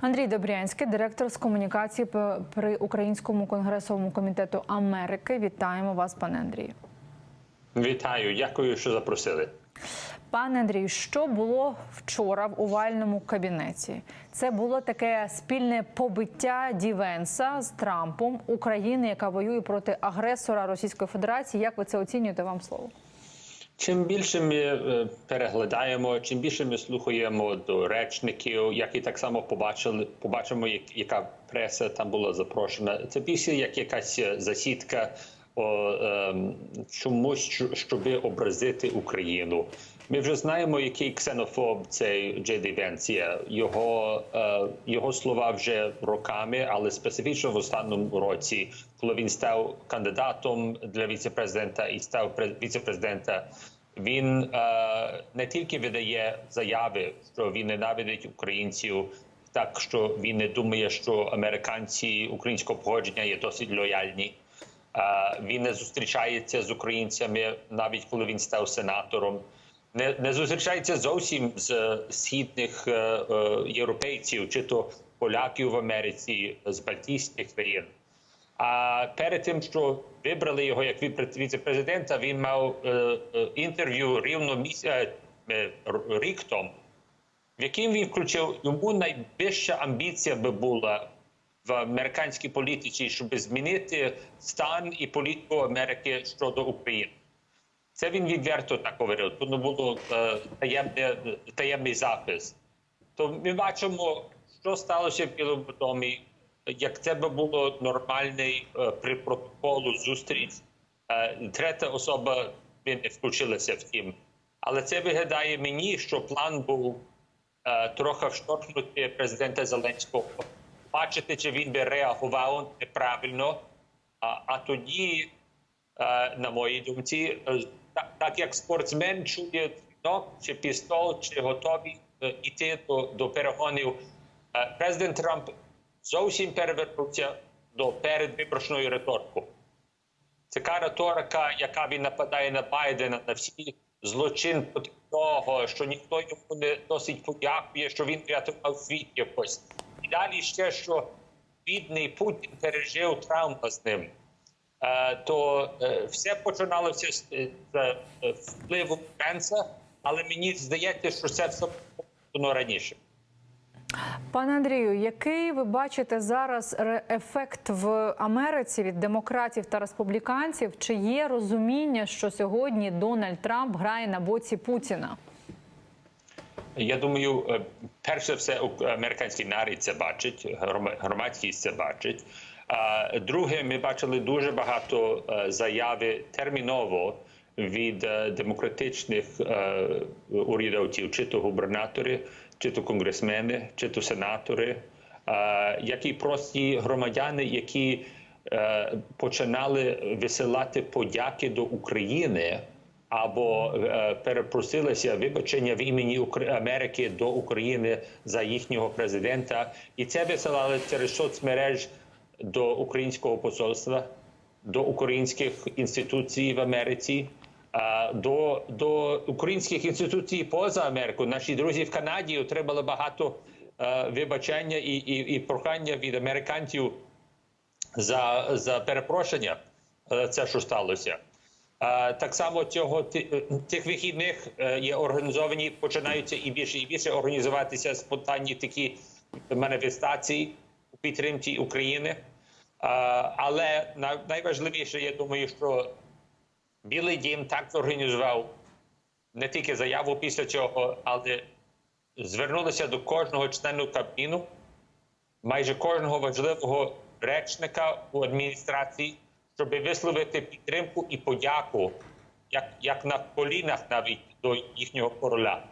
Андрій Добрянський, директор з комунікації при Українському конгресовому комітету Америки. Вітаємо вас, пане Андрію. Вітаю, дякую, що запросили. Пане Андрію, що було вчора в овальному кабінеті? Це було таке спільне побиття Дівенса з Трампом України, яка воює проти агресора Російської Федерації. Як ви це оцінюєте? Вам слово? Чим більше ми е, переглядаємо, чим більше ми слухаємо до речників, як і так само побачили, побачимо, як, яка преса там була запрошена. Це більше як якась е, засідка о, е, чомусь, що- щоб образити Україну. Ми вже знаємо, який ксенофоб цей Джей Венс. Його, е, його слова вже роками, але специфічно в останньому році, коли він став кандидатом для віцепрезидента і став пре- віцепрезидента, він е, не тільки видає заяви, що він ненавидить українців, так що він не думає, що американці українського походження є досить лояльні. Е, Він не зустрічається з українцями, навіть коли він став сенатором. Не, не зустрічається зовсім з е, східних е, е, європейців, чи то поляків в Америці, з Балтійських країн. А перед тим, що вибрали його як віце-президента, він мав е, е, інтерв'ю рівно місяць рік тому, в яким він включив йому найвища амбіція би була в американській політиці, щоб змінити стан і політику Америки щодо України. Це він відверто так говорив. Тут не було е, таємне, таємний запис. То ми бачимо, що сталося в Білому домі. Як це би було нормальний е, при протоколу зустріч, е, третя особа не включилася в тім. Але це виглядає мені, що план був трохи вштовхнути президента Зеленського, бачити, чи він би реагував неправильно, а, а тоді на моїй думці, так, як спортсмен чує дзвінок чи пістол, чи готові йти до, до перегонів, президент Трамп зовсім перевернувся до передвиборчної риторики. Це така риторика, яка він нападає на Байдена, на всі злочин того, що ніхто йому не досить подякує, що він врятував світ якось. І далі ще, що бідний Путін пережив травму з ним. Е, то е, все починалося з, е, впливу Пенса, але мені здається, що це все було раніше. Пане Андрію, який ви бачите зараз ефект в Америці від демократів та республіканців? Чи є розуміння, що сьогодні Дональд Трамп грає на боці Путіна? Я думаю, перше все американський народ це бачить, грома- громадськість це бачить. Друге, ми бачили дуже багато е, заяви терміново від е, демократичних е, урядовців, чи то губернатори, чи то конгресмени, чи то сенатори, які прості громадяни, які починали висилати подяки до України або перепросилися вибачення в імені Америки до України за їхнього президента, і це висилали через соцмереж до українського посольства, до українських інституцій в Америці. До, до українських інституцій поза Америкою. Наші друзі в Канаді отримали багато вибачення і, і, і прохання від американців за, за перепрошення, це що сталося. Так само цього тих вихідних е, є організовані, починаються і більше і більше організуватися спонтанні такі маніфестації у підтримці України. Але на- найважливіше, я думаю, що Білий Дім так організував не тільки заяву після цього, але звернулися до кожного члена кабіну, майже кожного важливого речника у адміністрації, щоб висловити підтримку і подяку, як, як на колінах навіть до їхнього короля.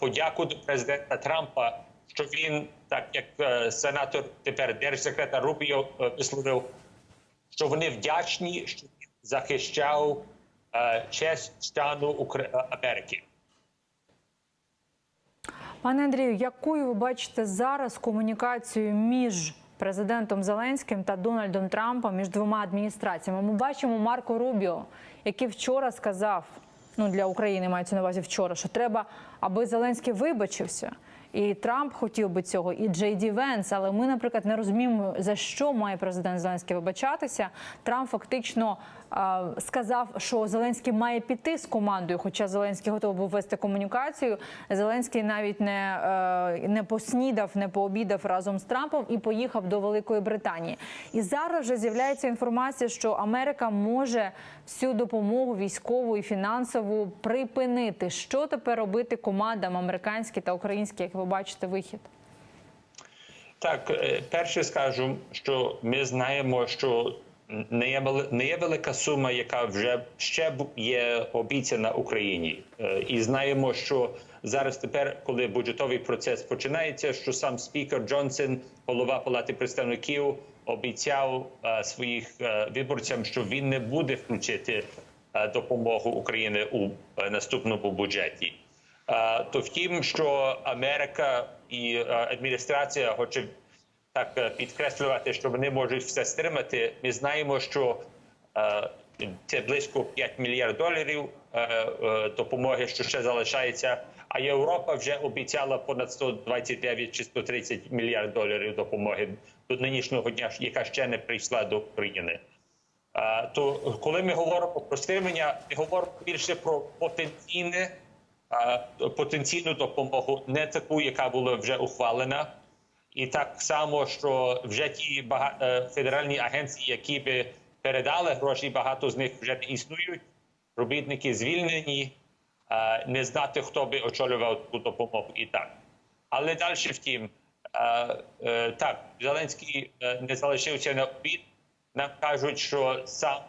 Подяку до президента Трампа, що він, так як е, сенатор, тепер держсекретар Рубіо е, висловив, що вони вдячні, що він захищав е, честь Укра- Америки. Пане Андрію, якою ви бачите зараз комунікацію між президентом Зеленським та Дональдом Трампом між двома адміністраціями? Ми бачимо Марко Рубіо, який вчора сказав: ну для України мається на увазі вчора, що треба, аби Зеленський вибачився І Трамп хотів би цього, і Джей Ді Венс. Але ми, наприклад, не розуміємо за що має президент Зеленський вибачатися. Трамп фактично а, сказав, що Зеленський має піти з командою, хоча Зеленський готовий був вести комунікацію. Зеленський навіть не, е, не поснідав, не пообідав разом з Трампом і поїхав до Великої Британії. І зараз вже з'являється інформація, що Америка може всю допомогу військову і фінансову припинити. Що тепер робити командам американські та українські, як ви бачите, вихід? Так, е, перше скажу, що ми знаємо, що не є не є велика сума, яка вже ще є обіцяна Україні, Е, і знаємо, що зараз тепер, коли бюджетовий процес починається, що сам спікер Джонсон, голова палати представників, обіцяв е, своїх виборцям, що він не буде включити допомогу України у наступному бюджеті. То втім, що Америка і е, адміністрація хоче так е, підкреслювати, що вони можуть все стримати. Ми знаємо, що е, це близько 5 мільярд доларів допомоги, що ще залишається. А Європа вже обіцяла понад 129 чи 130 мільярд доларів допомоги до нинішнього дня, яка ще не прийшла до України. То коли ми говоримо про стримання, ми говоримо більше про потенційне потенційну допомогу, не таку, яка була вже ухвалена, і так само, що вже ті е, федеральні агенції, які би передали гроші, багато з них вже не існують. Робітники звільнені, не знати, хто би очолював ту допомогу і так. Але далі, втім, е, так, Зеленський е, не залишився на обід. Нам кажуть, що сам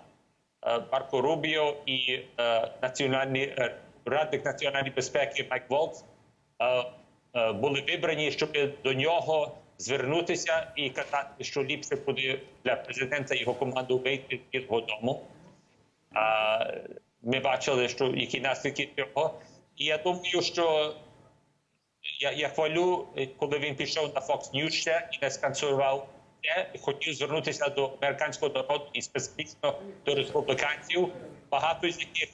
Марко Рубіо і національний радник національної безпеки Майк Волц е, е, були вибрані, щоб до нього звернутися і казати, що ліпше буде для президента його команду вийти з його дому. Ми бачили, що які наслідки цього. І я думаю, що я, я хвалю, коли він пішов на Fox News ще і не сканцелював це, хотів звернутися до американського народу і специфічно до республіканців, багато з яких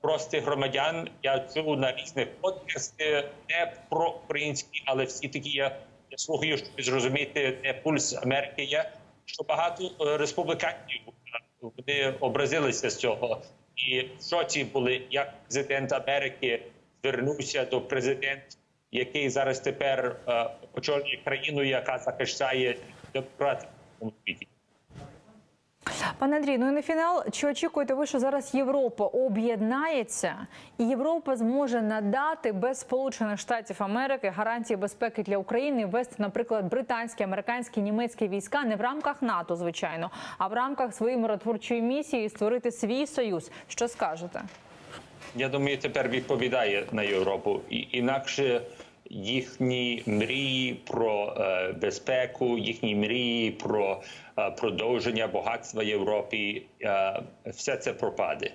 простих громадян я чув на різних подкастах, не про українські, але всі такі я, я слухаю, щоб зрозуміти, де пульс Америки є. Що багато е, республіканців е, вони образилися з цього, і в шоці були, як президент Америки звернувся до президента, який зараз тепер е, очолює країну, яка захищає демократію світі. Пане Андрій, ну і на фінал, чи очікуєте ви, що зараз Європа об'єднається і Європа зможе надати без Сполучених Штатів Америки гарантії безпеки для України, ввести, наприклад, британські, американські, німецькі війська не в рамках НАТО, звичайно, а в рамках своєї миротворчої місії створити свій союз? Що скажете? Я думаю, тепер відповідає на Європу. І інакше їхні мрії про е, безпеку, їхні мрії про е, продовження багатства Європи, е, все це пропаде.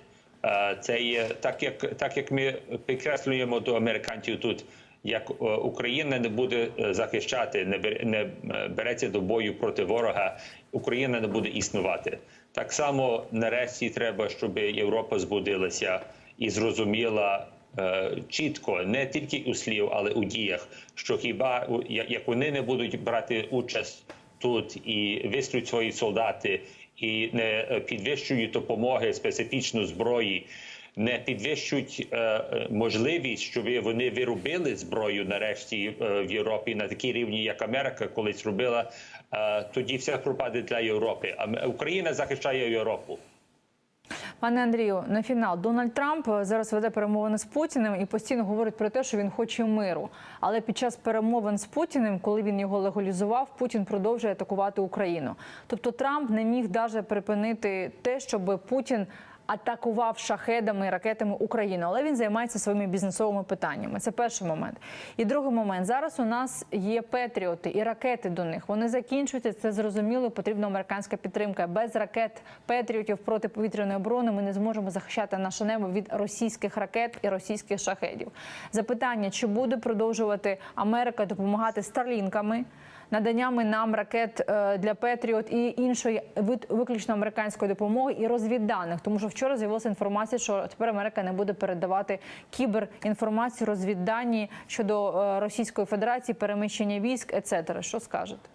Це є так, як так як ми підкреслюємо до американців тут. Як Україна не буде захищати, не бер- не береться до бою проти ворога, Україна не буде існувати. Так само нарешті треба, щоб Європа збудилася і зрозуміла чітко, не тільки у слів, але у діях, що хіба як вони не будуть брати участь тут і вислють свої солдати, і не е, підвищують допомоги специфічно зброї, не підвищують е, е, можливість, щоб вони виробили зброю нарешті е, в Європі на такій рівні, як Америка колись робила, е, тоді все пропаде для Європи. А Україна захищає Європу. Пане Андрію, на фінал Дональд Трамп зараз веде перемовини з Путіним і постійно говорить про те, що він хоче миру. Але під час перемовин з Путіним, коли він його легалізував, Путін продовжує атакувати Україну. Тобто Трамп не міг даже припинити те, щоб Путін атакував шахедами ракетами Україну, але він займається своїми бізнесовими питаннями. Це перший момент. І другий момент зараз у нас є петріоти і ракети до них. Вони закінчуються. Це зрозуміло. Потрібна американська підтримка. Без ракет петріотів протиповітряної оборони ми не зможемо захищати наше небо від російських ракет і російських шахедів. Запитання: чи буде продовжувати Америка допомагати старлінками? Наданнями нам ракет е, для Петріот і іншої виключно американської допомоги і розвідданих, тому що вчора з'явилася інформація, що тепер Америка не буде передавати кіберінформацію, розвіддані щодо е, Російської Федерації, переміщення військ, ецетера. Що скажете?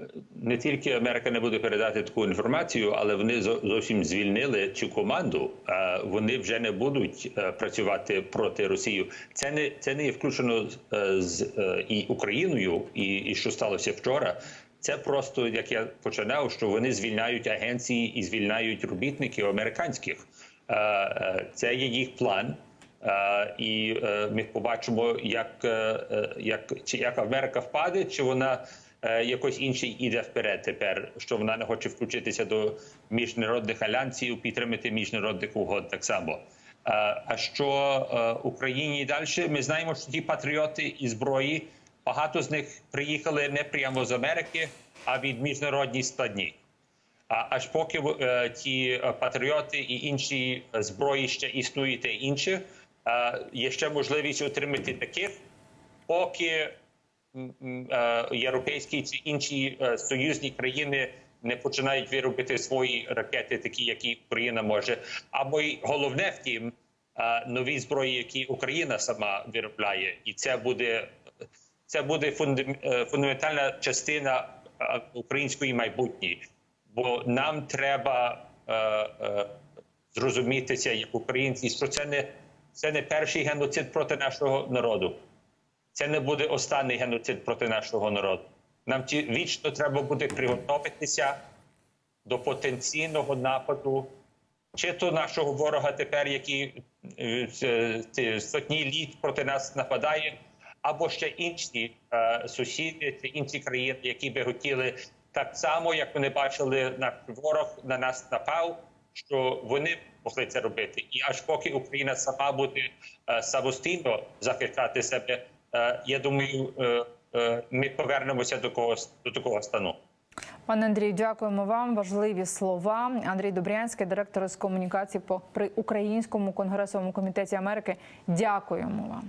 Е, Не тільки Америка не буде передати таку інформацію, але вони зовсім звільнили цю команду. Е, Вони вже не будуть е, працювати проти Росії. Це не це не є включено е, з е, і Україною, і, і що сталося вчора. Це просто як я починав, що вони звільняють агенції і звільняють робітників американських. Е, е, Це є їх план. Е, І е, ми побачимо, як, е, е, як чи як Америка впаде, чи вона е, якось інший іде вперед тепер, що вона не хоче включитися до міжнародних альянсів, підтримати міжнародних угод так само. Е, А що е, Україні далі? Ми знаємо, що ті патріоти і зброї багато з них приїхали не прямо з Америки, а від міжнародних складні. А аж поки е, ті е, патріоти і інші е, зброї ще існують інші, е, є ще можливість отримати таких, поки е, європейські чи інші е, союзні країни не починають виробити свої ракети, такі, які Україна може. Або й головне втім, е, нові зброї, які Україна сама виробляє, і це буде це буде фундам- е, фундаментальна частина е, української майбутньої. Бо нам треба е, е, зрозумітися як українці, що це не це не перший геноцид проти нашого народу. Це не буде останній геноцид проти нашого народу. Нам вічно треба буде приготуватися до потенційного нападу, чи то нашого ворога тепер, який е, сотні літ проти нас нападає, або ще інші е, сусіди чи інші країни, які би хотіли так само, як вони бачили, наш ворог на нас напав, що вони могли це робити. І аж поки Україна сама буде е, самостійно захищати себе, я думаю, е, е, ми повернемося до когось до такого стану. Пане Андрію, дякуємо вам. Важливі слова. Андрій Добрянський, директор з комунікації по при Українському конгресовому комітеті Америки. Дякуємо вам.